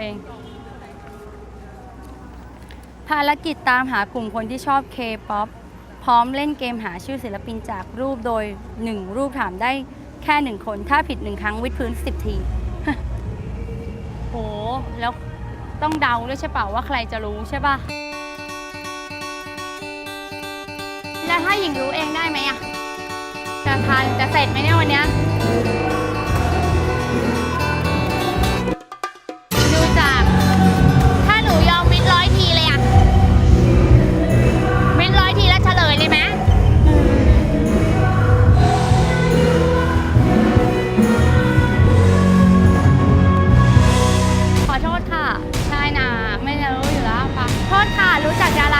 เอง ภารกิจตามหากลุ่มคนที่ชอบ K-POP พร้อมเล่นเกมหาชื่อศิลปินจากรูปโดย 1 รูปถามได้แค่ 1 คน ถ้าผิด 1 ครั้งวิดพื้น 10 ที โห แล้วต้องเดาด้วยใช่เปล่าว่าใครจะรู้ใช่ป่ะ แล้วถ้าหญิงรู้เองได้ไหมอะจะทันจะเสร็จไหมเนี่ยวันเนี้ย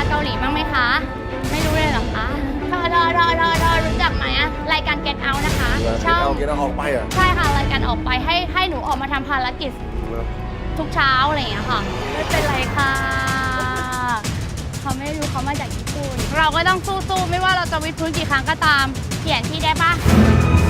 เกาหลีบ้างไหมคะ ไม่รู้เลยเหรอคะเธอเธอเธอเธอเธอรู้จักไหมอะรายการ Get Out นะคะเกิช่องเอากินเอาออกไปอะใช่ค่ะรายการออกไปให้ให้หนูออกมาทำภารกิจทุกเช้าอะไรอย่างเงี้ยค่ะ ไม่เป็นไรค่ะ เขาไม่รู้เขามาจากญี่ปุ่น เราก็ต้องสู้ๆ ไม่ว่าเราจะวิดพื้นกี่ครั้งก็ตามเขียนที่ได้ปะไม่เห็นมีทาร์เก็ตกรุ๊ปเลยอะ